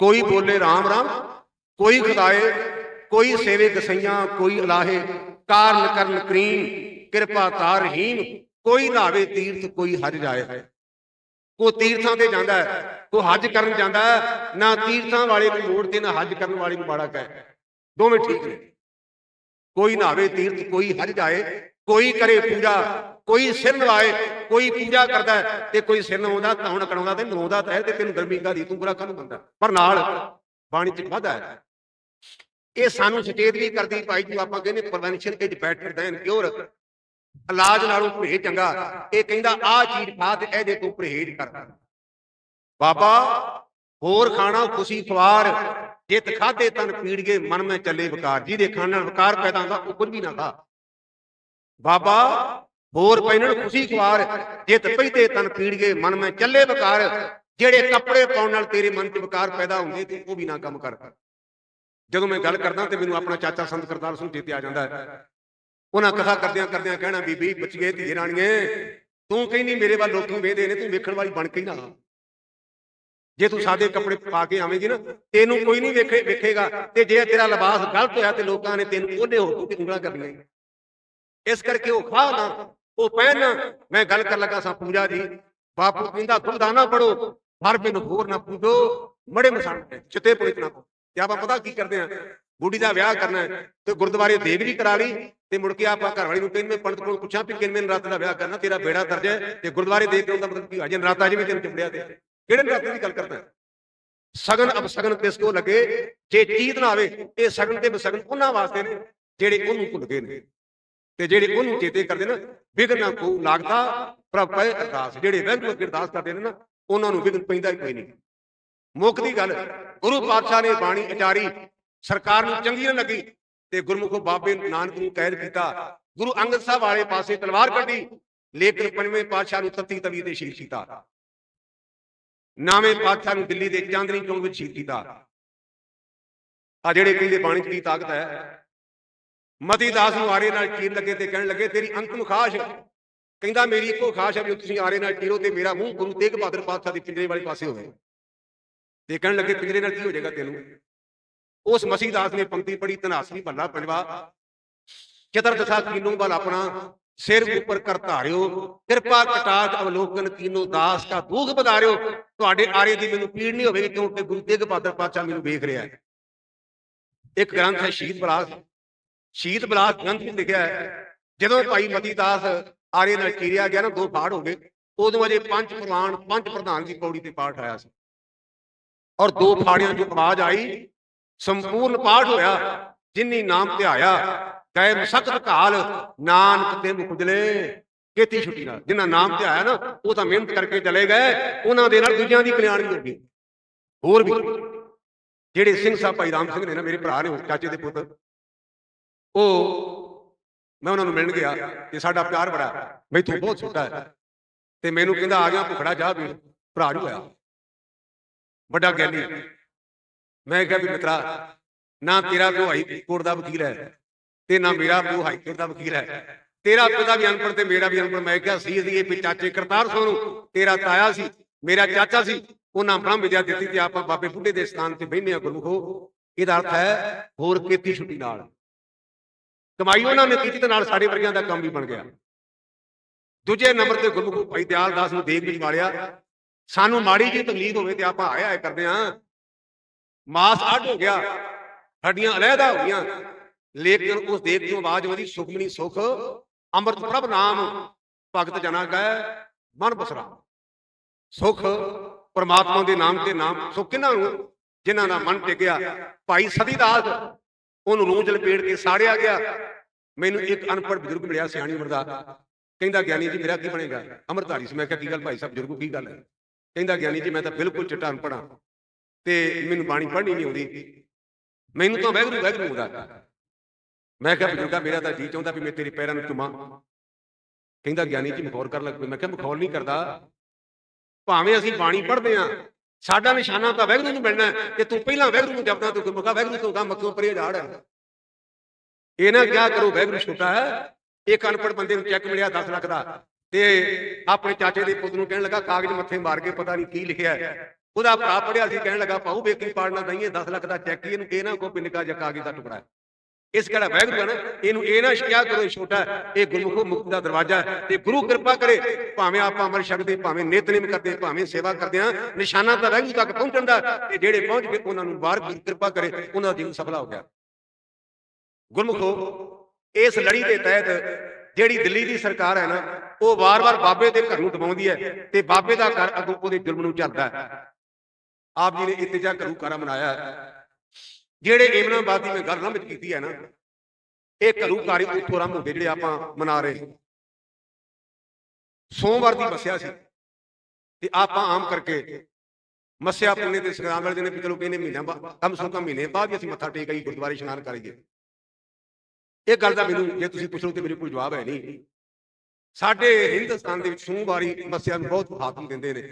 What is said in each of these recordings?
ਕੋਈ ਬੋਲੇ ਰਾਮ ਰਾਮ, ਕੋਈ ਖੁਦਾਏ, ਕੋਈ ਸੇਵੇ ਗਸਈਆਂ ਕੋਈ ਅਲਾਹੇ, ਕਾਰਨ ਕਰਨ ਕਰੀਮ, ਕਿਰਪਾ ਤਾਰ ਕੋਈ ਨਾਵੇ ਤੀਰਥ, ਕੋਈ ਹਜ ਜਾਏ। ਕੋ ਤੀਰਥਾਂ ਤੇ ਜਾਂਦਾ ਹੈ, ਕੋ ਹਜ ਕਰਨ ਜਾਂਦਾ ਹੈ, ਨਾ ਤੀਰਥਾਂ ਵਾਲੇ ਨੂੰ ਮੋੜ ਤੇ ਨਾ ਹਜ ਕਰਨ ਵਾਲੇ ਨੂੰ ਬਾੜਾ ਕਹੇ। ਦੋਵੇਂ ਠੀਕ ਨੇ। ਕੋਈ ਨਾਵੇ ਤੀਰਥ, ਕੋਈ ਹਜ ਜਾਏ, ਕੋਈ ਕਰੇ ਪੂਜਾ ਕੋਈ ਸਿਰ ਨਵਾਏ ਕੋਈ ਪੂਜਾ ਕਰਦਾ ਤੇ ਕੋਈ ਸਿਰ ਨਵਾਉਂਦਾ, ਧੌਣ ਕਰਾਉਂਦਾ ਤੇ ਨਵਾਉਂਦਾ ਤਾਂ ਤੇ ਤੈਨੂੰ ਗਰਮੀ ਕਾਦੀ ਤੂੰ ਬੁਰਾ ਕਾਹਨੂੰ ਬੰਦਾ ਪਰ ਨਾਲ ਬਾਣੀ ਚ ਵਾਧਾ ਹੈ। ਇਹ ਸਾਨੂੰ ਸੁਚੇਤ ਵੀ ਕਰਦੀ ਭਾਈ ਜੀ, ਆਪਾਂ ਕਹਿੰਦੇ prevention is better than cure ਇਲਾਜ ਨਾਲੋਂ ਪਰਹੇਜ਼ ਚੰਗਾ। ਇਹ ਕਹਿੰਦਾ, ਆਹ ਚੀਜ਼ ਖਾ ਤੇ ਇਹਦੇ ਤੋਂ ਪਰਹੇਜ਼ ਕਰ। ਬਾਬਾ, ਹੋਰ ਖਾਣਾ ਖੁਸ਼ੀ ਖਵਾਰ। ਜਿਤ ਖਾਦੇ ਤਨ ਪੀੜਗੇ ਮਨ ਮੈਂ ਚੱਲੇ ਵਿਕਾਰ। ਜਿਹਦੇ ਖਾਣ ਨਾਲ ਵਿਕਾਰ ਪੈਦਾ ਹੁੰਦਾ, ਉਹ ਕੁਝ ਵੀ ਨਾ ਖਾ। ਬਾਬਾ ਹੋਰ ਪੈਨਣ ਖੁਸ਼ੀ ਖਵਾਰ ਜਿਤ ਪੈਦੇ ਤਨ ਪੀੜਗੇ ਮਨ ਮੈਂ ਚੱਲੇ ਵਿਕਾਰ। ਜਿਹੜੇ ਕੱਪੜੇ ਪਾਉਣ ਨਾਲ ਤੇਰੇ ਮਨ 'ਚ ਵਿਕਾਰ ਪੈਦਾ ਹੁੰਦੇ ਤੇ ਉਹ ਵੀ ਨਾ ਕੰਮ ਕਰ। ਜਦੋਂ ਮੈਂ ਗੱਲ ਕਰਦਾ ਤੇ ਮੈਨੂੰ ਆਪਣਾ ਚਾਚਾ ਸੰਤ ਕਰਤਾਰ ਸਿੰਘ ਚੇਤੇ ਆ ਜਾਂਦਾ। ਹੈ ਉਹਨਾਂ ਕਥਾ ਕਰਦਿਆਂ ਕਰਦਿਆਂ ਕਹਿਣਾ ਬੀਬੀ ਬੱਚੀਏ ਧੀਏ ਰਾਣੀਏ ਤੂੰ ਕਹਿੰਦੀ ਮੇਰੇ ਵੱਲ ਲੋਕੀ ਵੇਖਦੇ ਨੇ ਤੂੰ ਵੇਖਣ ਵਾਲੀ ਬਣ ਕੇ ਨਾ। ਜੇ ਤੂੰ ਸਾਦੇ ਕੱਪੜੇ ਪਾ ਕੇ ਆਵੇਂਗੀ ਨਾ ਤੈਨੂੰ ਕੋਈ ਨਹੀਂ ਵੇਖੇ ਵੇਖੇਗਾ ਤੇ ਜੇ ਤੇਰਾ ਲਿਬਾਸ ਗਲਤ ਹੋਇਆ ਤੇ ਲੋਕਾਂ ਨੇ ਤੈਨੂੰ ਉਹਨੇ ਹੋ ਕੇ ਉਂਗਲਾਂ ਕਰਨੀਆਂ ਇਸ ਕਰਕੇ ਉਹ ਖਾ ਨਾ, ਉਹ ਪਹਿਨ ਨਾ ਮੈਂ ਗੱਲ ਕਰਨ ਲੱਗਾ ਸਾਂ ਪੂਜਾ ਦੀ। ਬਾਪੂ ਕਹਿੰਦਾ ਨਾ ਪੜੋ ਹਰ ਬਿਨ ਹੋਰ ਨਾ ਪੂਜੋ। ਮੜੇ ਮਸਾਨ ਚਿੱਤੇ ਪੁਲਿਤ ਨਾ ਤੇ ਆਪਾਂ ਪਤਾ ਕੀ ਕਰਦੇ ਆ ਬੁੱਢੀ ਦਾ ਵਿਆਹ ਕਰਨਾ ਹੈ, ਤੇ ਗੁਰਦੁਆਰੇ ਦੇਗ ਵੀ ਕਰਾ ਲਈ, ਤੇ ਮੁੜ ਕੇ ਆਪਾਂ ਘਰ ਵਾਲੀ ਨੂੰ ਕਹਿੰਦੇ ਮੈਂ ਪੰਡਤ ਕੋਲ ਪੁੱਛਾਂ ਵੀ ਕਿੰਨੇ ਨਰਾਤ ਦਾ ਵਿਆਹ ਕਰਨਾ, ਤੇਰਾ ਬੇੜਾ ਦਰਜ ਹੈ, ਤੇ ਗੁਰਦੁਆਰੇ ਦੇਗ ਕਰਾਉਣ ਦਾ ਮਤਲਬ ਕੀ ਅਜੇ ਨਰਾਤਾ ਜੀ ਵੀ ਤੈਨੂੰ ਚਿੰਬੜਿਆ ਤੇ। ਕਿਹੜੇ ਨਰਾਤੇ ਦੀ ਗੱਲ ਕਰਦਾ ਸਗਨ ਅਬ ਸਗਨ ਕਿਸ ਕੋ ਲੱਗੇ? ਜੇ ਚੀਤ ਨਾ ਆਵੇ, ਇਹ ਸਗਨ ਤੇ ਬਸਗਨ ਉਹਨਾਂ ਵਾਸਤੇ ਨੇ, ਜਿਹੜੇ ਉਹਨੂੰ ਭੁੱਲ ਗਏ ਨੇ। ਤੇ ਜਿਹੜੇ ਉਹਨੂੰ ਚੇਤੇ ਕਰਦੇ ਨਾ, ਵਿਗਨ ਨਾ ਕੋ ਲੱਗਦਾ ਪ੍ਰਭ ਪਏ ਅਰਦਾਸ, ਜਿਹੜੇ ਵੈਗਰੂ ਅਰਦਾਸ ਕਰਦੇ ਨੇ ਨਾ, ਉਹਨਾਂ ਨੂੰ ਵਿਗਨ ਪੈਂਦਾ ਹੀ ਕੋਈ ਨਹੀਂ। ਮੁੱਖ ਦੀ ਗੱਲ, ਗੁਰੂ ਪਾਤਸ਼ਾਹ ਨੇ ਬਾਣੀ ਅਚਾਰੀ ਸਰਕਾਰ ਨੂੰ ਚੰਗੀ ਨਾ ਲੱਗੀ, ਤੇ ਗੁਰਮੁਖੋ ਬਾਬੇ ਨਾਨਕ ਨੂੰ ਕੈਦ ਕੀਤਾ। ਗੁਰੂ ਅੰਗਦ ਸਾਹਿਬ ਵਾਲੇ ਪਾਸੇ ਤਲਵਾਰ ਕੱਢੀ, ਲੇਕਿਨ ਪੰਜਵੇਂ ਪਾਤਸ਼ਾਹ ਨੂੰ ਤਤੀ ਤਵੀ ਤੇ ਸ਼ਹੀਦ ਕੀਤਾ। ਨਾਵੇਂ ਪਾਤਸ਼ਾਹ ਨੂੰ ਦਿੱਲੀ ਦੇ ਚਾਂਦਨੀ ਚੌਂਕ ਵਿੱਚ ਸ਼ਹੀਦ ਕੀਤਾ। ਆ ਜਿਹੜੇ ਕਹਿੰਦੇ ਬਾਣੀ 'ਚ ਕੀ ਤਾਕਤ ਹੈ ਮਤੀ ਦਾਸ ਨੂੰ ਆਰੇ ਨਾਲ ਚੀਰ ਲੱਗੇ ਤੇ ਕਹਿਣ ਲੱਗੇ, ਤੇਰੀ ਅੰਤਮ ਖਾਸ਼ ਕਹਿੰਦਾ, ਮੇਰੀ ਇੱਕੋ ਖਾਸ਼ ਹੈ ਵੀ ਤੁਸੀਂ ਆਰੇ ਨਾਲ ਚੀਰੋ ਤੇ ਮੇਰਾ ਮੂੰਹ ਗੁਰੂ ਤੇਗ ਬਹਾਦਰ ਪਾਤਸ਼ਾਹ ਦੇ ਪਿੰਜਰੇ ਵਾਲੇ ਪਾਸੇ ਹੋਵੇ। ਤੇ ਕਹਿਣ ਲੱਗੇ, ਪਿੰਜਰੇ ਨਾਲ ਕੀ ਹੋ ਜਾਏਗਾ ਤੈਨੂੰ? ਉਸ ਮਸੀਹਦਾਸ ਨੇ ਪੰਕਤੀ ਪੜੀ ਤਨਾਸਰੀ ਭੱਲਾ ਪੰਜਵਾ, ਚਤਰ ਦਸ਼ਾ ਕੀਨੋ ਬਲ ਆਪਣਾ ਸਿਰ ਉੱਪਰ ਕਰ ਧਾਰਿਓ, ਕਿਰਪਾ ਕਟਾਕ ਅਵਲੋਕਨ ਕੀਨੋ ਦਾਸ ਦਾ ਦੁੱਖ ਬਧਾਰਿਓ ਤੁਹਾਡੇ ਆਰੇ ਦੀ ਮੈਨੂੰ ਪੀੜ ਨਹੀਂ ਹੋਵੇਗੀ ਕਿਉਂਕਿ ਗੁਰੂ ਤੇਗ ਬਹਾਦਰ ਪਾਤਸ਼ਾਹ ਮੈਨੂੰ ਵੇਖ ਰਿਹਾ ਹੈ। ਇੱਕ ਗ੍ਰੰਥ ਹੈ ਸ਼ਹੀਦ ਬਲਾਸ ਸ਼ਹੀਦ ਬਿਲਾਸ ਗ੍ਰੰਥ ਵਿੱਚ ਲਿਖਿਆ ਹੈ, ਜਦੋਂ ਭਾਈ ਮਤੀ ਦਾਸ ਆਰੇ ਨਾਲ ਚੀਰਿਆ ਗਿਆ ਨਾ ਦੋ ਫਾੜ ਹੋ ਗਏ, ਉਦੋਂ ਅਜੇ ਪੰਜ ਪ੍ਰਵਾਨ, ਪੰਜ ਪ੍ਰਧਾਨ ਦੀ ਪੌੜੀ ਤੇ ਪਾਠ ਆਇਆ ਸੀ। ਔਰ ਦੋ ਫਾੜਿਆਂ ਦੀ ਆਵਾਜ਼ ਆਈ, ਸੰਪੂਰਨ ਪਾਠ ਹੋਇਆ, ਜਿਨੀ ਨਾਮ ਧਿਆਇਆ ਗਏ ਮਸਕਤ ਕਾਲ ਨਾਨਕ ਤੇ ਮੁਖਜਲੇ, ਕੀਤੀ ਛੁੱਟੀ ਨਾਲ। ਜਿਨ੍ਹਾਂ ਨਾਮ ਧਿਆਇਆ ਨਾ, ਉਹ ਤਾਂ ਮਿਹਨਤ ਕਰਕੇ ਚਲੇ ਗਏ, ਉਹਨਾਂ ਦੇ ਨਾਲ ਦੂਜਿਆਂ ਦੀ ਕਲਿਆਣ ਵੀ ਹੋ ਗਈ। ਹੋਰ ਵੀ ਜਿਹੜੇ ਸਿੰਘ ਸਾਹਿਬ ਭਾਈ ਰਾਮ ਸਿੰਘ ਨੇ ਨਾ, ਮੇਰੇ ਭਰਾ ਨੇ, ਚਾਚੇ ਦੇ ਪੁੱਤ ਉਹ ਮੈਂ ਉਹਨਾਂ ਨੂੰ ਮਿਲਣ ਗਿਆ ਤੇ ਸਾਡਾ ਪਿਆਰ ਬੜਾ ਮੈਥੋਂ ਬਹੁਤ ਛੋਟਾ ਹੈ। ਤੇ ਮੈਨੂੰ ਕਹਿੰਦਾ, ਆ ਗਿਆ, ਭੁਖੜਾ, ਜਾ ਵੀ। ਭਰਾ ਨੂੰ ਹੋਇਆ। ਵੱਡਾ ਗਿਆਨੀ। ਮੈਂ ਕਿਹਾ ਵੀ ਮਿੱਤਰਾ, ਨਾ ਤੇਰਾ ਪਿਓ ਹਾਈ ਕੋਰਟ ਦਾ ਵਕੀਲ ਹੈ ਤੇ ਨਾ ਮੇਰਾ ਪਿਓ ਹਾਈ ਕੋਰਟ ਦਾ ਵਕੀਲ ਹੈ। ਤੇਰਾ ਪਿਤਾ ਵੀ ਅਨਪੜ੍ਹ ਤੇ ਮੇਰਾ ਵੀ ਅਨਪੜ੍ਹ। ਮੈਂ ਕਿਹਾ, ਸੀ ਅਸੀਂ ਵੀ ਚਾਚੇ ਕਰਤਾਰ ਸਿੰਘ ਨੂੰ, ਤੇਰਾ ਤਾਇਆ ਸੀ, ਮੇਰਾ ਚਾਚਾ ਸੀ, ਉਹਨਾਂ ਬ੍ਰਹਮ ਵਿਦਿਆ ਦਿੱਤੀ ਤੇ ਆਪਾਂ ਬਾਬੇ ਬੁੱਢੇ ਦੇ ਸਥਾਨ ਤੇ ਬੈਠੇ ਆ ਗੁਰਮੁਖੋ ਇਹਦਾ ਅਰਥ ਹੈ, ਹੋਰ ਕੀਤੀ ਛੁੱਟੀ ਨਾਲ? ਕਮਾਈ ਉਹਨਾਂ ਨੇ ਕੀਤੀ ਤੇ ਨਾਲ ਸਾਡੇ ਵਰਗਿਆਂ ਦਾ ਕੰਮ ਵੀ ਬਣ ਗਿਆ। ਦੂਜੇ ਨੰਬਰ ਤੇ ਗੁਰਮੁਖੋ ਭਾਈ ਦਿਆਲ ਦਾਸ ਨੂੰ ਦੇਖ ਵਿੱਚ ਵਾਲਿਆ ਸਾਨੂੰ ਮਾੜੀ ਜਿਹੀ ਤਕਲੀਫ ਹੋਵੇ ਤੇ ਆਪਾਂ ਆਇਆ ਆਇਆ ਕਰਦੇ ਆਂ। ਮਾਸ ਅੱਡ ਹੋ ਗਿਆ। ਹੱਡੀਆਂ ਅਲੱਗਾ ਹੋ ਗਈਆਂ। ਲੇਕਿਨ ਉਸ ਦੇਵ ਦੀ ਆਵਾਜ਼ ਉਹਦੀ ਸੁਖਮਨੀ ਸੁਖ, ਅੰਮ੍ਰਿਤ ਪ੍ਰਭ ਨਾਮ, ਭਗਤ ਜਨਾ ਗਏ ਮਨ ਬਸਰਾ। ਸੁਖ ਪਰਮਾਤਮਾ ਦੇ ਨਾਮ ਤੇ ਨਾਮ। ਸੁਖ ਕਿਹਨਾਂ ਨੂੰ? ਜਿਨ੍ਹਾਂ ਦਾ ਮਨ ਟਿਕਿਆ। ਭਾਈ ਸਦੀਦਾਸ ਉਹਨੂੰ ਰੂੰਜ ਲਪੇੜ ਕੇ ਸਾੜਿਆ ਗਿਆ। ਮੈਨੂੰ ਇੱਕ ਅਨਪੜ੍ਹ ਬਜ਼ੁਰਗ ਮਿਲਿਆ ਸਿਆਣੀ ਉਮਰ ਦਾ ਕਹਿੰਦਾ ਗਿਆਨੀ ਜੀ ਮੇਰਾ ਕੀ ਬਣੇਗਾ? ਅਮਰਧਾਰੀ ਸੀ। ਮੈਂ ਕਿਹਾ ਕੀ ਗੱਲ ਭਾਈ ਸਾਹਿਬ ਬਜ਼ੁਰਗੋ ਕੀ ਗੱਲ ਹੈ? ਕਹਿੰਦਾ ਗਿਆਨੀ ਜੀ ਮੈਂ ਤਾਂ ਬਿਲਕੁਲ ਚਿੱਟਾ ਅਨਪੜ੍ਹਾਂ ਤੇ ਮੈਨੂੰ ਬਾਣੀ ਪੜ੍ਹਨੀ ਨਹੀਂ ਆਉਂਦੀ। ਮੈਨੂੰ ਤਾਂ ਵੈਗਰੂ ਵੈਗਰੂ ਹੁੰਦਾ ਮੈਂ ਕਿਹਾ ਬਜ਼ੁਰਗਾ ਮੇਰਾ ਤਾਂ ਜੀ ਚਾਹੁੰਦਾ ਵੀ ਮੈਂ ਤੇਰੇ ਪੈਰਾਂ ਨੂੰ ਚੁੰਮਾਂ। ਕਹਿੰਦਾ ਗਿਆਨੀ ਜੀ ਮਖੌਲ ਕਰਨ ਲੱਗ ਪਏ ਮੈਂ ਕਿਹਾ ਮਖੌਲ ਨਹੀਂ ਕਰਦਾ। ਭਾਵੇਂ ਅਸੀਂ ਬਾਣੀ ਪੜ੍ਹਦੇ ਆ ਸਾਡਾ ਨਿਸ਼ਾਨਾ ਤਾਂ ਵੈਗਰੂ ਨੂੰ ਮਿਲਣਾ ਹੈ ਤੇ ਤੂੰ ਪਹਿਲਾਂ ਵੈਗਰੂ ਨੂੰ ਜਪਦਾ ਤੂੰ ਮੁਖਾ ਵੈਗਰੂ ਤੋਂ ਗਾ ਮੱਕੋਂ ਪਰੇ ਝਾੜ ਹੈ। ਇਹ ਨਾ ਕਿਹਾ ਕਰੋ ਵੈਗਰੂ ਛੋਟਾ ਹੈ। ਇੱਕ ਅਨਪੜ੍ਹ ਬੰਦੇ ਨੂੰ ਚੈੱਕ ਮਿਲਿਆ 10 ਲੱਖ ਦਾ। ਤੇ ਆਪਣੇ ਚਾਚੇ ਦੇ ਪੁੱਤ ਨੂੰ ਕਹਿਣ ਲੱਗਾ, ਕਾਗਜ਼ ਮੱਥੇ ਮਾਰ ਕੇ ਪਤਾ ਨਹੀਂ ਕੀ ਲਿਖਿਆ ਹੈ। ਉਹਦਾ ਭਰਾ ਪੜਿਆ ਸੀ, ਕਹਿਣ ਲੱਗਾ, ਪਾਉ ਬੇਕੀ ਪਾੜਨਾ ਦਈਏ 10 ਲੱਖ ਦਾ ਚੈੱਕ ਹੀ ਇਹਨੂੰ, ਇਹ ਨਾ ਕੋ ਨਿਕਾ ਜਿਹਾ ਕਾਗਜ਼ ਦਾ ਟੁਕੜਾ ਇਸ ਕਿਹੜਾ ਵੈਗਰੂ ਹੈ ਨਾ, ਇਹਨੂੰ ਇਹ ਨਾ ਸ਼ਿਕਿਆ ਕਰੋ ਛੋਟਾ ਇਹ ਗੁਰਮੁਖੋ ਮੁਕਤ ਦਾ ਦਰਵਾਜ਼ਾ ਤੇ ਗੁਰੂ ਕਿਰਪਾ ਕਰੇ, ਭਾਵੇਂ ਆਪਾਂ ਅਮਰ ਛਕਦੇ, ਭਾਵੇਂ ਨਿਤਨੇਮ ਕਰਦੇ, ਭਾਵੇਂ ਸੇਵਾ ਕਰਦੇ ਆ ਨਿਸ਼ਾਨਾ ਤਾਂ ਵੈਗਰੂ ਤੱਕ ਪਹੁੰਚਣ ਦਾ ਤੇ ਜਿਹੜੇ ਪਹੁੰਚ ਗਏ, ਉਹਨਾਂ ਨੂੰ ਬਾਹਰ ਗੁਰੂ ਕਿਰਪਾ ਕਰੇ, ਉਹਨਾਂ ਦਾ ਜੀਵਨ ਸਫਲਾ ਹੋ ਗਿਆ। ਗੁਰਮੁਖੋ ਇਸ ਲੜੀ ਦੇ ਤਹਿਤ ਜਿਹੜੀ ਦਿੱਲੀ ਦੀ ਸਰਕਾਰ ਹੈ ਨਾ ਉਹ ਵਾਰ-ਵਾਰ ਬਾਬੇ ਦੇ ਘਰ ਨੂੰ ਦਬਾਉਂਦੀ ਹੈ ਤੇ ਬਾਬੇ ਦਾ ਘਰ ਅੱਗੋਂ ਉਹਦੇ ਜ਼ੁਲਮ ਨੂੰ ਚੱਲਦਾ ਹੈ ਆਪ ਜੀ ਨੇ ਇਤਜਾ ਘਰੂ ਕਾਰਾ ਮਨਾਇਆ। ਜਿਹੜੇ ਏਮਨਾਬਾਦ ਦੀ ਮੈਂ ਗੱਲ ਨਾ ਵਿੱਚ ਕੀਤੀ ਹੈ ਨਾ ਇਹ ਘਰੂ ਕਾਰੀ ਉੱਥੋਂ ਆਰੰਭ ਹੁੰਦੇ ਜਿਹੜੇ ਆਪਾਂ ਮਨਾ ਰਹੇ। ਸੋਮਵਾਰ ਦੀ ਮੱਸਿਆ ਸੀ ਤੇ ਆਪਾਂ ਆਮ ਕਰਕੇ ਮੱਸਿਆ ਪੁੰਨੇ ਤੇ ਸੰਗਰਾਮ ਵਾਲੇ ਦਿਨ ਵੀ ਚਲੋ ਕਹਿੰਦੇ ਮਹੀਨਾ ਬਾਅਦ ਕਮ ਸੋ ਕਮ ਮਹੀਨੇ ਬਾਅਦ ਅਸੀਂ ਮੱਥਾ ਟੇਕ ਆਈ ਗੁਰਦੁਆਰੇ ਇਸ਼ਨਾਨ ਕਰੀਏ ਇਹ ਗੱਲ ਦਾ ਮੈਨੂੰ ਜੇ ਤੁਸੀਂ ਪੁੱਛੋ ਤੇ ਮੇਰੇ ਕੋਲ ਜਵਾਬ ਹੈ ਨਹੀਂ। ਸਾਡੇ ਹਿੰਦੁਸਤਾਨ ਦੇ ਵਿੱਚ ਸੋਮਵਾਰੀ ਮੱਸਿਆ ਨੂੰ ਬਹੁਤ ਮਹੱਤਵ ਦਿੰਦੇ ਨੇ।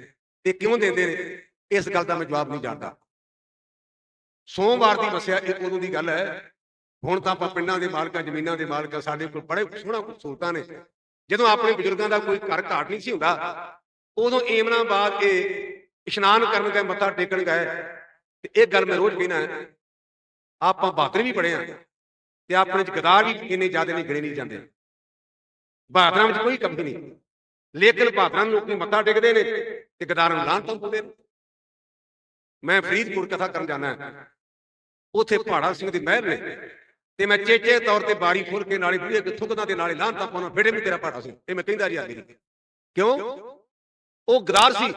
ਤੇ ਕਿਉਂ ਦਿੰਦੇ ਨੇ? ਇਸ ਗੱਲ ਦਾ ਮੈਂ ਜਵਾਬ ਨਹੀਂ ਜਾਣਦਾ। ਸੋਮਵਾਰ ਦੀ ਮੱਸਿਆ ਇਹ ਉਦੋਂ ਦੀ ਗੱਲ ਹੈ। ਹੁਣ ਤਾਂ ਆਪਾਂ ਪਿੰਡਾਂ ਦੇ ਮਾਲਕਾਂ ਜ਼ਮੀਨਾਂ ਦੇ ਮਾਲਕਾਂ ਸਾਡੇ ਕੋਲ ਬੜੇ ਸੋਹਣਾ ਕੁਝ ਸਹੂਲਤਾਂ ਨੇ। ਜਦੋਂ ਆਪਣੇ ਬਜ਼ੁਰਗਾਂ ਦਾ ਕੋਈ ਘਰ ਘਾਟ ਨਹੀਂ ਸੀ ਹੁੰਦਾ ਉਦੋਂ ਏਮਨਾਬਾਦ ਇਹ ਇਸ਼ਨਾਨ ਕਰਨ ਗਏ ਮੱਥਾ ਟੇਕਣ ਗਏ। ਤੇ ਇਹ ਗੱਲ ਮੈਂ ਰੋਜ਼ ਕਹਿਣਾ ਹੈ। ਆਪਾਂ ਬਹਾਦਰ ਵੀ ਪੜੇ ਆ ਤੇ ਆਪਣੇ ਚ ਗਦਾਰ ਵੀ ਇੰਨੇ ਜ਼ਿਆਦਾ ਨਹੀਂ ਗਿਣੇ ਨਹੀਂ ਜਾਂਦੇ। ਬਹਾਦਰਾਂ ਵਿੱਚ ਕੋਈ ਕਮੀ ਨਹੀਂ। ਲੇਕਿਨ ਬਹਾਦਰਾਂ ਨੂੰ ਲੋਕੀ ਮੱਥਾ ਟੇਕਦੇ ਨੇ ਤੇ ਗਦਾਰਾਂ ਨੂੰ ਲਾਂਤਾਂ ਪਾਉਂਦੇ ਨੇ ਮੈਂ ਫਰੀਦਕੋਟ ਕਥਾ ਕਰਨ ਜਾਣਾ ਹੈ। ਉਥੇ ਪਹਾੜਾ ਸਿੰਘ ਦੀ ਮਹਿਰ ਨੇ ਤੇ ਮੈਂ ਚੇਚੇ ਤੌਰ ਤੇ ਬਾਰੀ ਫੁਰ ਕੇ ਨਾਲੇ ਬੁੜੇ ਕੇ ਥੁੱਕਦਾ ਤੇ ਨਾਲੇ ਲਾਂਤਾਂ ਪਾਉਣਾ ਫੇੜੇ ਵੀ ਤੇਰਾ ਪਹਾੜਾ ਸਿੰਘ ਇਹ ਮੈਂ ਕਹਿੰਦਾ ਜੀ ਆਦੀ ਕਿਉਂ? ਉਹ ਗਦਾਰ ਸੀ।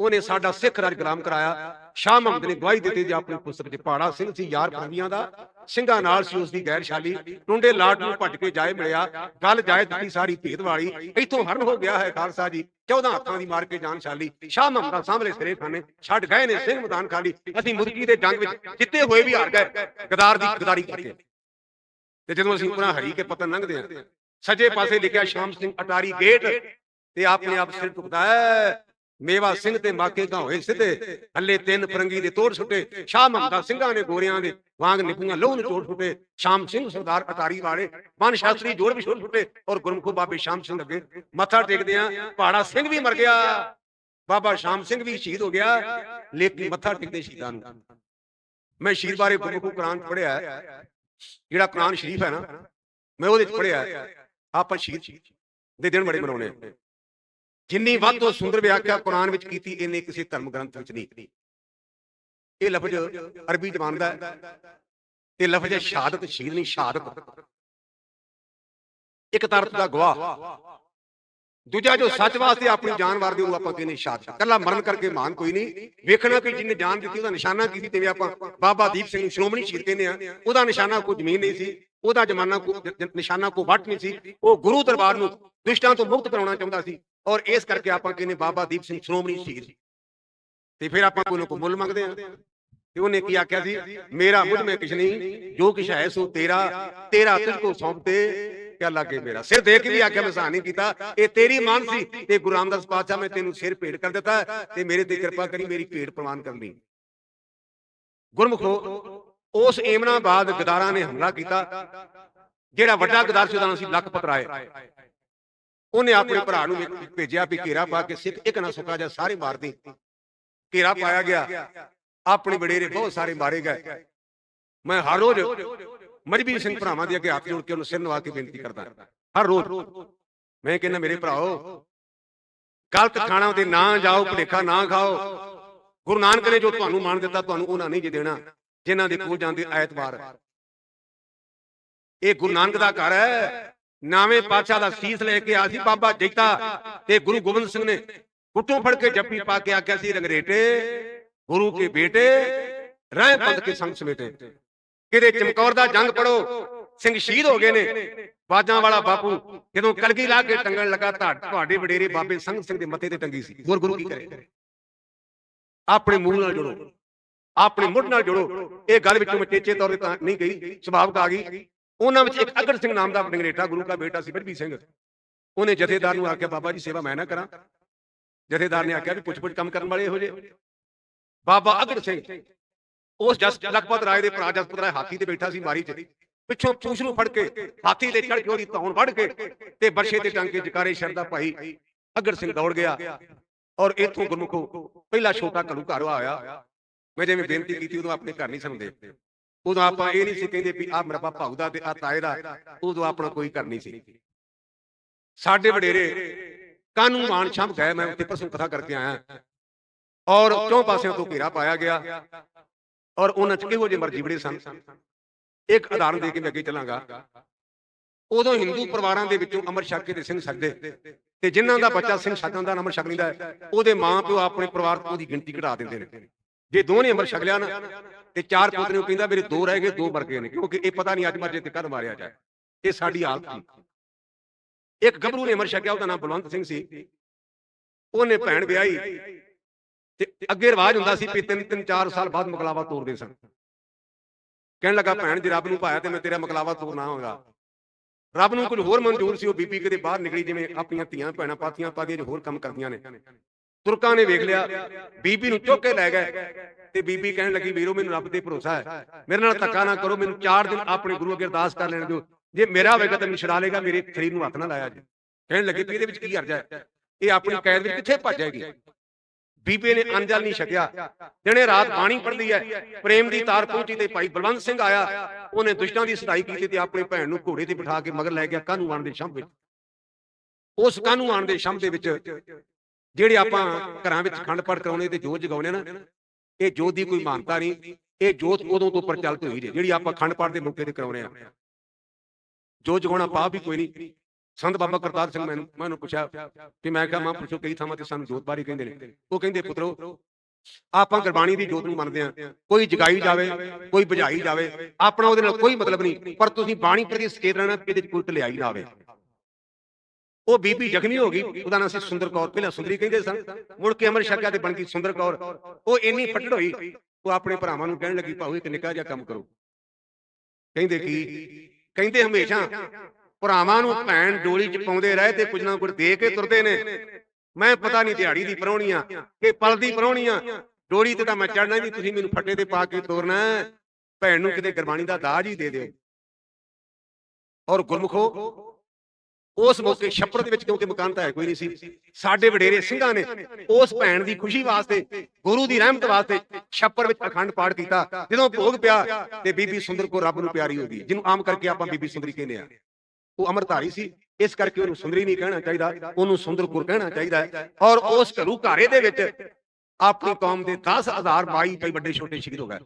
ਉਹਨੇ ਸਾਡਾ ਸਿੱਖ ਰਾਜ ਗੁਲਾਮ ਕਰਾਇਆ। ਸ਼ਾਹ ਮੁਹੰਮਦ ਨੇ ਗਵਾਹੀ ਦਿੱਤੀ ਜੇ ਆਪਣੀ ਪੁਸਤਕ 'ਚ। ਪਹਾੜਾ ਸਿੰਘ ਸੀ, ਯਾਰ ਪੰਵੀਆਂ ਦਾ। ਸਿੰਘਾਂ ਨਾਲ ਸੀ ਉਸ ਦੀ ਗੈਰਸ਼ਾਲੀ। ਟੁੰਡੇ ਲਾਟ ਨੂੰ ਭੱਜ ਕੇ ਜਾਏ ਮਿਲਿਆ। ਗੱਲ ਜਾਏ ਦਿੱਤੀ ਸਾਰੀ ਭੇਦ ਵਾਲੀ। ਇੱਥੋਂ ਹਰਨ ਹੋ ਗਿਆ ਹੈ ਖਾਲਸਾ ਜੀ। 14 ਹੱਥਾਂ ਦੀ ਮਾਰ ਕੇ ਜਾਨ ਛਾਲੀ। ਸ਼ਾਹ ਮੁਹੰਮਦ ਦਾ ਸਾਹਮਣੇ ਸਿਰੇ ਖਾਨੇ। ਛੱਡ ਗਏ ਨੇ ਸਿੰਘ ਮੈਦਾਨ ਖਾਲੀ। ਅਸੀਂ ਮੁਰਗੀ ਦੇ ਜੰਗ ਵਿੱਚ ਜਿੱਤੇ ਹੋਏ ਵੀ ਹਾਰ ਗਏ। ਗਦਾਰ ਦੀ ਗਦਾਰੀ ਕਰਕੇ। ਤੇ ਜਦੋਂ ਅਸੀਂ ਉਹਨਾਂ ਹਰੀ ਕੇ ਪਤਨ ਲੰਘਦੇ ਆ ਸੱਜੇ ਪਾਸੇ ਲਿਖਿਆ ਸ਼ਾਮ ਸਿੰਘ ਅਟਾਰੀ ਗੇਟ ਤੇ ਆਪਣੇ ਆਪ ਸਿਰ ਝੁਕਦਾ ਹੈ। ਮੇਵਾ ਸਿੰਘ ਤੇ ਮਾਕੇ ਕਾ ਹੋਏ ਸਿੱਧੇ ਹੱਲੇ ਤਿੰਨ ਫਰੰਗੀ ਦੇ ਤੋੜ ਛੁੱਟੇ ਸ਼ਾਹ ਮਮਤਾ ਸਿੰਘਾਂ ਨੇ ਗੋਰਿਆਂ ਦੇ ਵਾਂਗ ਨਿਪੂਆਂ ਲੋਹ ਨੂੰ ਤੋੜ ਛੁੱਟੇ ਸ਼ਾਮ ਸਿੰਘ ਸਰਦਾਰ ਅਟਾਰੀ ਵਾਲੇ ਮਨ ਸ਼ਾਸਤਰੀ ਜੋੜ ਵੀ ਛੋੜ ਛੁੱਟੇ ਔਰ ਗੁਰਮੁਖ ਬਾਬੇ ਸ਼ਾਮ ਸਿੰਘ ਅੱਗੇ ਮੱਥਾ ਟੇਕਦੇ ਆ ਪਹਾੜਾ ਸਿੰਘ ਵੀ ਮਰ ਗਿਆ ਬਾਬਾ ਸ਼ਾਮ ਸਿੰਘ ਵੀ ਸ਼ਹੀਦ ਹੋ ਗਿਆ। ਲੇਕਿਨ ਮੱਥਾ ਟੇਕਦੇ ਸ਼ਹੀਦਾਂ ਨੂੰ। ਮੈਂ ਸ਼ਹੀਦ ਬਾਰੇ ਗੁਰਮੁਖ ਕੁਰਾਨ ਪੜਿਆ ਜਿਹੜਾ ਕੁਰਾਨ ਸ਼ਰੀਫ ਹੈ ਨਾ ਮੈਂ ਉਹਦੇ ਚ ਪੜਿਆ ਆਪਾਂ ਸ਼ਹੀਦ ਦੇ ਦਿਨ ਬੜੇ ਮਨਾਉਣੇ ਆ ਜਿੰਨੀ ਵੱਧ ਤੋਂ ਸੁੰਦਰ ਵਿਆਖਿਆ ਕੁਰਾਨ ਵਿੱਚ ਕੀਤੀ ਇਹਨੇ ਕਿਸੇ ਧਰਮ ਗ੍ਰੰਥ ਵਿੱਚ ਨਹੀਂ। ਇਹ ਲਫ਼ਜ਼ ਅਰਬੀ ਜ਼ਬਾਨ ਦਾ ਤੇ ਲਫ਼ਜ਼ ਹੈ ਸ਼ਹਾਦਤ ਸ਼ਹੀਦ ਨਹੀਂ ਸ਼ਹਾਦਤ। ਇੱਕ ਤਰਫ ਦਾ ਗਵਾਹ। ਦੂਜਾ ਜੋ ਸੱਚ ਵਾਸਤੇ ਆਪਣੀ ਜਾਨ ਵਾਰਦੇ ਉਹਨੂੰ ਆਪਾਂ ਕਹਿੰਦੇ ਸ਼ਹਾਦਤ। ਕੱਲਾ ਮਰਨ ਕਰਕੇ ਮਾਨ ਕੋਈ ਨਹੀਂ। ਵੇਖਣਾ ਕਿ ਜਿਹਨੇ ਜਾਨ ਦਿੱਤੀ ਉਹਦਾ ਨਿਸ਼ਾਨਾ ਕੀ ਸੀ ਤੇ ਆਪਾਂ ਬਾਬਾ ਦੀਪ ਸਿੰਘ ਨੂੰ ਸ਼੍ਰੋਮਣੀ ਸ਼ਹੀਦ ਕਹਿੰਦੇ ਆ। ਉਹਦਾ ਨਿਸ਼ਾਨਾ ਕੋਈ ਜ਼ਮੀਨ ਨਹੀਂ ਸੀ। ਉਹਦਾ ਜਮਾਨਾ ਕੋ ਨਿਸ਼ਾਨਾ ਕੋ ਵੱਟ ਨਹੀਂ ਸੀ। ਉਹ ਗੁਰੂ ਦਰਬਾਰ ਨੂੰ ਦੁਸ਼ਟਾਂ ਤੋਂ ਮੁਕਤ ਕਰਾਉਣਾ ਚਾਹੁੰਦਾ ਸੀ। ਔਰ ਇਸ ਕਰਕੇ ਆਪਾਂ ਕਹਿੰਦੇ ਬਾਬਾ ਦੀਪ ਸਿੰਘ ਸ਼੍ਰੋਮਣੀ ਸ਼ਹੀਦ ਤੇ ਫਿਰ ਆਪਾਂ ਕੋਈ ਕੋ ਮੁੱਲ ਮੰਗਦੇ ਆ ਤੇ ਉਹਨੇ ਕੀ ਆਖਿਆ ਸੀ? ਮੇਰਾ ਮੁਝ ਮੈਂ ਕਿਛ ਨਹੀਂ, ਜੋ ਕਿਛ ਹੈ ਸੋ ਤੇਰਾ ਤੇਰਾ ਤੁਝ ਕੋ ਸੌਂਪਤੇ ਕਿਆ ਲਾਗੇ ਮੇਰਾ। ਸਿਰ ਦੇ ਕੇ ਵੀ ਆਖਿਆ, ਮੈਂ ਸਾਨ ਕੀਤਾ। ਇਹ ਤੇਰੀ ਮਾਨ ਸੀ ਤੇ ਗੁਰੂ ਰਾਮਦਾਸ ਪਾਤਸ਼ਾਹ ਮੈਂ ਤੈਨੂੰ ਸਿਰ ਭੇਟ ਕਰ ਦਿੱਤਾ ਤੇ ਮੇਰੇ ਤੇ ਕਿਰਪਾ ਕਰੀ, ਮੇਰੀ ਭੇਟ ਪ੍ਰਵਾਨ ਕਰ ਲਈ। ਗੁਰਮੁਖੋ, ਉਸ ਏਮਨਾਬਾਦ ਗਦਾਰਾਂ ਨੇ ਹਮਲਾ ਕੀਤਾ, ਜਿਹੜਾ ਵੱਡਾ ਗਦਾਰ ਸੀ, ਉਹਦਾ ਨਾਮ ਸੀ ਲਖਪਤ ਰਾਏ। ਉਹਨੇ ਆਪਣੇ ਭਰਾ ਨੂੰ ਭੇਜਿਆ ਵੀ ਘੇਰਾ ਪਾ ਕੇ ਸਿੱਖ ਇੱਕ ਨਾ ਸੁੱਕਾ ਜਾ ਸਾਰੇ ਮਾਰ ਦੇ ਘੇਰਾ ਪਾਇਆ ਗਿਆ। ਆਪਣੇ ਵਡੇਰੇ ਬਹੁਤ ਸਾਰੇ ਮਾਰੇ ਗਏ। ਮੈਂ ਹਰ ਰੋਜ਼ ਮਜਬੀ ਸਿੰਘ ਭਰਾਵਾਂ ਦੇ ਅੱਗੇ ਹੱਥ ਜੋੜ ਕੇ ਉਹਨੂੰ ਸਿਰ ਨਵਾ ਕੇ ਬੇਨਤੀ ਕਰਦਾ। ਹਰ ਰੋਜ਼। ਮੈਂ ਕਹਿੰਦਾ ਮੇਰੇ ਭਰਾਓ ਗਲਤ ਖਾਣਾ ਤੇ ਨਾ ਜਾਓ ਭੁਲੇਖਾ ਨਾ ਖਾਓ। ਗੁਰੂ ਨਾਨਕ ਨੇ ਜੋ ਤੁਹਾਨੂੰ ਮਾਣ ਦਿੱਤਾ ਤੁਹਾਨੂੰ ਉਹਨਾਂ ਨਹੀਂ ਜੇ ਦੇਣਾ ਜਿਨ੍ਹਾਂ ਦੇ ਕੋਲ ਜਾਂਦੇ ਐਤਵਾਰ। ਇਹ ਗੁਰੂ ਨਾਨਕ ਦਾ ਘਰ ਹੈ। ਨਾਵੇਂ ਪਾਤਸ਼ਾਹ ਦਾ ਸੀਸ ਲੈ ਕੇ ਆ ਸੀ ਬਾਬਾ ਜੈਤਾ ਤੇ ਗੁਰੂ ਗੋਬਿੰਦ ਸਿੰਘ ਨੇ। ਗੁੱਟੋਂ ਫੜ ਕੇ ਜੱਫੀ ਪਾ ਕੇ ਆਖਿਆ ਸੀ, ਰੰਗਰੇਟੇ, ਗੁਰੂ ਕੇ ਬੇਟੇ, ਰਹਿ ਪੰਥ ਕੇ ਸੰਗ ਸਮੇਟੇ। ਕਿਤੇ ਚਮਕੌਰ ਦਾ ਜੰਗ ਪੜੋ, ਸਿੰਘ ਸ਼ਹੀਦ ਹੋ ਗਏ ਨੇ। ਬਾਜਾਂ ਵਾਲਾ ਬਾਪੂ ਜਦੋਂ ਕਲਗੀ ਲਾ ਕੇ ਟੰਗਣ ਲੱਗਾ, ਤਾਂ ਤੁਹਾਡੇ ਵਡੇਰੇ ਬਾਬੇ ਸੰਗ ਸਿੰਘ ਦੇ ਮੱਥੇ ਤੇ ਟੰਗੀ ਸੀ। ਹੋਰ ਗੁਰੂ ਕੀ ਕਰੇ? ਆਪਣੇ ਮੂੰਹ ਨਾਲ ਜੁੜੋ, ਆਪਣੇ ਮੁੱਢ ਨਾਲ ਜੁੜੋ। ਇਹ ਗੱਲ ਵਿੱਚੋਂ ਮਚੇਚੇ ਤੌਰ ਤੇ ਤਾਂ ਨਹੀਂ ਗਈ, ਸੁਭਾਵਕ ਆ ਗਈ। ਉਹਨਾਂ ਵਿੱਚ ਇੱਕ ਅਗੜ ਸਿੰਘ ਨਾਮ ਦਾ ਡੰਗਰੇਟਾ ਗੁਰੂ ਦਾ ਬੇਟਾ ਸੀ ਬਰਬੀ ਸਿੰਘ, ਉਹਨੇ ਜਥੇਦਾਰ ਨੂੰ ਆਖਿਆ, ਬਾਬਾ ਜੀ, ਸੇਵਾ ਮੈਂ ਨਾ ਕਰਾਂ। ਜਥੇਦਾਰ ਨੇ ਆਖਿਆ ਵੀ ਪੁੱਛ ਪੁੱਛ ਕੰਮ ਕਰਨ ਵਾਲੇ ਇਹੋ ਜਿਹੇ ਬਾਬਾ ਅਗੜ ਸਿੰਘ ਉਸ ਜਸ, ਲਖਪਤ ਰਾਏ ਦੇ ਭਰਾ ਜਸਪਤ ਰਾਏ ਹਾਥੀ ਤੇ ਬੈਠਾ ਸੀ ਮਾਰੀ ਚ, ਪਿੱਛੋਂ ਪੂਛ ਨੂੰ ਫੜ ਕੇ, ਹਾਥੀ ਤੇ ਚੜ ਕੇ ਉਹਦੀ ਧੌਣ ਵੜ ਕੇ ਤੇ ਬਰਸ਼ੇ ਤੇ ਟੰਗ ਕੇ ਜਕਾਰੇ ਸ਼ਰਦਾ ਭਾਈ ਅਗਰ ਸਿੰਘ ਦੌੜ ਗਿਆ ਔਰ ਇੱਥੋਂ ਗੁਰਮੁਖੋ ਪਹਿਲਾ ਛੋਟਾ ਘਰੂ ਘਰ ਆਇਆ। ਮੈਂ ਜਿਵੇਂ ਬੇਨਤੀ ਕੀਤੀ, ਉਦੋਂ ਆਪਣੇ ਘਰ ਨਹੀਂ ਦੇਖਦੇ ਉਦੋਂ ਆਪਾਂ ਇਹ ਨਹੀਂ ਸੀ ਕਹਿੰਦੇ ਵੀ ਆ ਮੇਰਾ ਬਾਪਾ ਭਾਊ ਤੇ ਆ ਤਾਏ ਦਾ, ਉਦੋਂ ਆਪਣਾ ਕੋਈ ਘਰ ਨਹੀਂ ਸੀ। ਸਾਡੇ ਵਡੇਰੇ ਕਾਨੂੰ ਮਾਨ ਸ਼ੰਭ ਗਏ, ਮੈਂ ਉੱਥੇ ਪਰਸੋਂ ਕਥਾ ਕਰਕੇ ਆਇਆ। ਔਰ ਚੌਂ ਪਾਸਿਆਂ ਤੋਂ ਘੇਰਾ ਪਾਇਆ ਗਿਆ ਔਰ ਉਹਨਾਂ ਚ ਕਿਹੋ ਜਿਹੇ ਮਰਜ਼ੀ ਬੜੇ ਸਨ। ਇੱਕ ਉਦਾਹਰਨ ਦੇ ਕੇ ਮੈਂ ਅੱਗੇ ਚੱਲਾਂਗਾ। ਉਦੋਂ ਹਿੰਦੂ ਪਰਿਵਾਰਾਂ ਦੇ ਵਿੱਚੋਂ ਅਮਰ ਛਕ ਕੇ ਤੇ ਸਿੰਘ ਸਕਦੇ ਤੇ ਜਿਨ੍ਹਾਂ ਦਾ ਬੱਚਾ ਸਿੰਘ ਛਕਾਂ ਦਾ ਅਮਰ ਛਕ ਲੈਂਦਾ ਉਹਦੇ ਮਾਂ ਪਿਓ ਆਪਣੇ ਪਰਿਵਾਰ ਤੋਂ ਉਹਦੀ ਗਿਣਤੀ ਘਟਾ ਦਿੰਦੇ ਨੇ। ਜੇ ਦੋ ਨੇ ਅਮਰ ਛਕ ਲਿਆ ਨਾ ਤੇ ਚਾਰ ਪੁੱਤ ਨੇ ਕਹਿੰਦਾ ਮੇਰੇ ਦੋ ਰਹਿ ਗਏ ਦੋ ਮਰ ਗਏ ਨੇ ਕਿਉਂਕਿ ਇਹ ਪਤਾ ਨਹੀਂ ਅੱਜ ਮਰਜੇ ਤੇ ਕਦ ਮਾਰਿਆ ਜਾਏ। ਇਹ ਸਾਡੀ ਹਾਲਤ ਸੀ। ਇੱਕ ਗੱਭਰੂ ਨੇ ਅਮਰ ਛਕਿਆ ਉਹਦਾ ਨਾਮ ਬਲਵੰਤ ਸਿੰਘ ਸੀ। ਉਹਨੇ ਭੈਣ ਵਿਆਹੀ। ਤੇ ਅੱਗੇ ਰਿਵਾਜ ਹੁੰਦਾ ਸੀ ਵੀ ਤਿੰਨ ਤਿੰਨ ਚਾਰ ਸਾਲ ਬਾਅਦ ਮਕਲਾਵਾ ਤੋਰਦੇ ਸਨ ਕਹਿਣ ਲੱਗਾ ਭੈਣ ਜੇ ਰੱਬ ਨੂੰ ਭਾਇਆ ਤੇ ਮੈਂ ਤੇਰਾ ਮਕਲਾਵਾ ਤੋਰਨਾ ਹੋਗਾ ਰੱਬ ਨੂੰ ਕੁਝ ਹੋਰ ਮਨਜ਼ੂਰ ਸੀ ਉਹ ਬੀਬੀ ਕਿਤੇ ਬਾਹਰ ਨਿਕਲੀ ਜਿਵੇਂ ਆਪਣੀਆਂ ਧੀਆਂ ਭੈਣਾਂ ਪਾਤੀਆਂ ਪਾਦੀਆਂ ਜੋ ਹੋਰ ਕੰਮ ਕਰਦੀਆਂ ਨੇ। ਤੁਰਕਾਂ ਨੇ ਵੇਖ ਲਿਆ, ਬੀਬੀ ਨੂੰ ਚੁੱਕ ਕੇ ਲੈ ਗਏ ਤੇ ਬੀਬੀ ਕਹਿਣ ਲੱਗੀ, ਵੀਰੋ, ਮੈਨੂੰ ਰੱਬ ਤੇ ਭਰੋਸਾ ਹੈ। ਮੇਰੇ ਨਾਲ ਧੱਕਾ ਨਾ ਕਰੋ, ਮੈਨੂੰ 4 ਦਿਨ ਆਪਣੇ ਗੁਰੂ ਅੱਗੇ ਅਰਦਾਸ ਕਰ ਲੈਣ ਦਿਓ। ਜੇ ਮੇਰਾ ਹੋਵੇਗਾ ਤਾਂ ਮੈਨੂੰ ਛੁਡਾ ਲੇਗਾ ਮੇਰੇ ਸਰੀਰ ਨੂੰ ਹੱਥ ਨਾ ਲਾਇਆ ਜੀ। ਕਹਿਣ ਲੱਗੇ ਵੀ ਇਹਦੇ ਵਿੱਚ ਕੀ ਅਰਜ਼ਾ ਹੈ? ਇਹ ਆਪਣੀ ਕੈਦ ਵਿੱਚ ਕਿੱਥੇ ਭੱਜ ਜਾਏਗੀ ਬੀਬੀ ਨੇ ਅੰਜਲ ਨਹੀਂ ਛਕਿਆ। ਦਿਨੇ ਰਾਤ ਬਾਣੀ ਪੜ੍ਹਦੀ ਹੈ, ਪ੍ਰੇਮ ਦੀ ਤਾਰ ਪਹੁੰਚੀ ਤੇ ਭਾਈ ਬਲਵੰਤ ਸਿੰਘ ਆਇਆ। ਉਹਨੇ ਦੁਸ਼ਟਾਂ ਦੀ ਸਦਾਈ ਕੀਤੀ ਤੇ ਆਪਣੀ ਭੈਣ ਨੂੰ ਘੋੜੇ ਤੇ ਬਿਠਾ ਕੇ ਮਗਰ ਲੈ ਗਿਆ ਕਾਨੂੰਨ ਦੇ ਸ਼ੰਭ ਵਿੱਚ? ਉਸ ਕਾਨੂੰਨ ਦੇ ਸ਼ੰਭ ਦੇ ਵਿੱਚ? ਜਿਹੜੇ ਆਪਾਂ ਘਰਾਂ ਵਿੱਚ ਖੰਡ ਪਾਠ ਕਰਾਉਣੇ ਤੇ ਜੋਤ ਜਗਾਉਣੇ ਨਾ ਇਹ ਜੋਤ ਦੀ ਕੋਈ ਮਾਨਤਾ ਨਹੀਂ। ਇਹ ਜੋਤ ਉਦੋਂ ਤੋਂ ਪ੍ਰਚਲਿਤ ਹੋਈ ਜੇ ਜਿਹੜੀ ਆਪਾਂ ਖੰਡ ਪਾਠ ਦੇ ਮੌਕੇ ਤੇ ਕਰਾਉਣੇ ਆ। ਜੋਤ ਜਗਾਉਣਾ ਪਾਪ ਵੀ ਕੋਈ ਨਹੀਂ। ਸੰਤ ਬਾਬਾ ਕਰਤਾਰ ਸਿੰਘ ਮੈਨੂੰ ਮੈਂ ਉਹਨੂੰ ਪੁੱਛਿਆ ਕਿ ਮੈਂ ਕਿਹਾ ਮਹਾਂਪੁਰਸ਼ੋ ਕਈ ਥਾਵਾਂ ਤੇ ਸਾਨੂੰ ਜੋਤ ਬਾਰੇ ਕਹਿੰਦੇ ਨੇ? ਉਹ ਕਹਿੰਦੇ ਪੁੱਤਰੋ ਆਪਾਂ ਗੁਰਬਾਣੀ ਦੀ ਜੋਤ ਨੂੰ ਮੰਨਦੇ ਆ। ਕੋਈ ਜਗਾਈ ਜਾਵੇ ਕੋਈ ਬੁਝਾਈ ਜਾਵੇ ਆਪਣਾ ਉਹਦੇ ਨਾਲ ਕੋਈ ਮਤਲਬ ਨਹੀਂ। ਪਰ ਤੁਸੀਂ ਬਾਣੀ ਪ੍ਰਤੀ ਸੁਚੇਤ ਰਹਿਣਾ ਕਿ ਇਹਦੇ ਕੋਈ ਢਲਿਆਈ ਨਾ ਆਵੇ। ਉਹ ਬੀਬੀ ਜ਼ਖਮੀ ਹੋ ਗਈ। ਉਹਦਾ ਨਾਮ ਸੀ ਸੁੰਦਰ ਕੌਰ। ਪਹਿਲਾਂ ਸੁੰਦਰੀ ਕਹਿੰਦੇ ਸਨ। ਮੁੜ ਕੇ ਅਮਰ ਛਕਿਆ ਤੇ ਬਣ ਗਈ ਸੁੰਦਰ ਕੌਰ। ਉਹ ਇੰਨੀ ਫੱਟੜ ਹੋਈ, ਉਹ ਆਪਣੇ ਭਰਾਵਾਂ ਨੂੰ ਕਹਿਣ ਲੱਗੀ ਭਾਊ ਇੱਕ ਨਿੱਕਾ ਜਿਹਾ ਕੰਮ ਕਰੋ। ਕਹਿੰਦੇ ਕੀ? ਕਹਿੰਦੇ ਹਮੇਸ਼ਾ, ਭਰਾਵਾਂ ਨੂੰ ਭੈਣ ਡੋਲੀ ਚ ਪਾਉਂਦੇ ਰਹੇ ਤੇ ਕੁਝ ਨਾ ਕੁਝ ਦੇ ਕੇ ਤੁਰਦੇ ਨੇ। ਮੈਂ ਪਤਾ ਨਹੀਂ ਦਿਹਾੜੀ ਦੀ ਪਰੌਣੀਆਂ ਕਿ ਪਲ ਦੀ ਪਰੌਣੀਆਂ ਡੋਲੀ ਤੇ ਤਾਂ ਮੈਂ ਚੜਨਾ ਨਹੀਂ, ਤੁਸੀਂ ਮੈਨੂੰ ਫੱਟੇ ਤੇ ਪਾ ਕੇ ਤੋਰਨਾ ਭੈਣ ਨੂੰ ਕਿਤੇ ਗੁਰਬਾਣੀ ਦਾ ਦਾਜ ਹੀ ਦੇ ਦਿਓ। ਔਰ ਗੁਰਮੁਖੋ ਉਸ ਮੌਕੇ ਛੱਪੜ ਦੇ ਵਿੱਚ ਕਿਉਂਕਿ ਮਕਾਨ ਤਾਂ ਹੈ ਕੋਈ ਨਹੀਂ ਸੀ, ਸਾਡੇ ਵਡੇਰੇ ਸਿੰਘਾਂ ਨੇ ਉਸ ਭੈਣ ਦੀ ਖੁਸ਼ੀ ਵਾਸਤੇ, ਗੁਰੂ ਦੀ ਰਹਿਮਤ ਵਾਸਤੇ ਛੱਪੜ ਵਿੱਚ ਅਖੰਡ ਪਾਠ ਕੀਤਾ। ਜਦੋਂ ਭੋਗ ਪਿਆ ਤੇ ਬੀਬੀ ਸੁੰਦਰ ਕੋ ਰੱਬ ਨੂੰ ਪਿਆਰੀ ਹੋ ਗਈ, ਜਿਹਨੂੰ ਆਮ ਕਰਕੇ ਆਪਾਂ ਬੀਬੀ ਸੁੰਦਰੀ ਕਹਿੰਦੇ ਆ ਉਹ ਅਮਰਧਾਰੀ ਸੀ, ਇਸ ਕਰਕੇ ਉਹਨੂੰ ਸੁੰਦਰੀ ਨਹੀਂ ਕਹਿਣਾ ਚਾਹੀਦਾ, ਉਹਨੂੰ ਸੁੰਦਰਪੁਰ ਕਹਿਣਾ ਚਾਹੀਦਾ ਹੈ। ਔਰ ਉਸ ਘਰੂ ਘਾਰੇ ਦੇ ਵਿੱਚ ਆਪਣੀ ਕੌਮ ਦੇ 10000 ਬਾਈ ਕਈ ਵੱਡੇ ਛੋਟੇ ਸ਼ਹੀਦ ਹੋ ਗਏ।